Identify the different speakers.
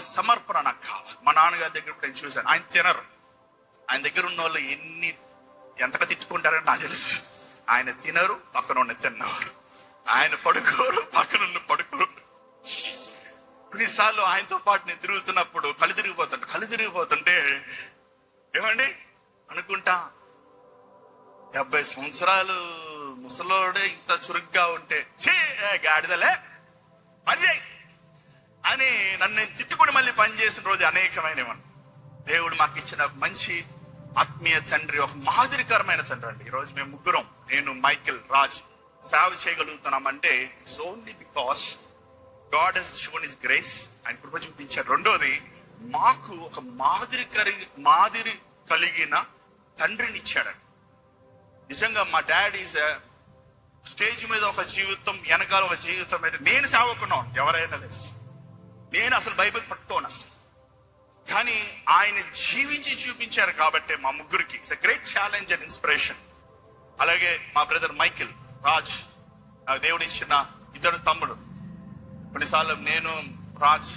Speaker 1: సమర్పణ నాకు కావాలి మా నాన్నగారి దగ్గర కూడా నేను చూశాను. ఆయన తినరు. ఆయన దగ్గర ఉన్న వాళ్ళు ఎన్ని ఎంతగా తిట్టుకుంటారని నాకు తెలుసు. ఆయన తినరు పక్కన ఉన్న తిన్నవారు. ఆయన పడుకోరు పక్కన ఉన్న పడుకోరు. కొన్నిసార్లు ఆయనతో పాటు నేను తిరుగుతున్నప్పుడు కళ్ళు తిరిగిపోతుంటే కళ్ళు తిరిగిపోతుంటే ఏమండి? అనుకుంటా డెబ్బై సంవత్సరాలు ముసలోడే ఇంత చురుగ్గా ఉంటే చే గాడిదలే పని చేయి. అని నన్ను నేను తిట్టుకుని మళ్ళీ పని చేసిన రోజు అనేకమైనవి. దేవుడు మాకు ఇచ్చిన మంచి ఆత్మీయ తండ్రి ఒక మాదిరికరమైన తండ్రి అండి. ఈ రోజు మేము ముగ్గురం నేను మైకిల్ రాజ్ సేవ చేయగలుగుతున్నామంటే it's only because God has shown his grace ఆయన కృప చూపించారు. రెండోది మాకు ఒక మాదిరి మాదిరి కలిగిన తండ్రిని ఇచ్చాడండి నిజంగా మా డాడీ స్టేజ్ మీద ఒక జీవితం వెనకాల ఒక జీవితం అయితే నేను సేవకున్నాను ఎవరైనా లేదు. నేను అసలు బైబిల్ పట్టుకోను. అసలు కానీ ఆయన జీవించి చూపించారు కాబట్టి మా ముగ్గురికి. It's great challenge and inspiration అలాగే మా బ్రదర్ మైకిల్ రాజ్ దేవుడు ఇచ్చిన ఇద్దరు తమ్ముడు. కొన్నిసార్లు నేను రాజ్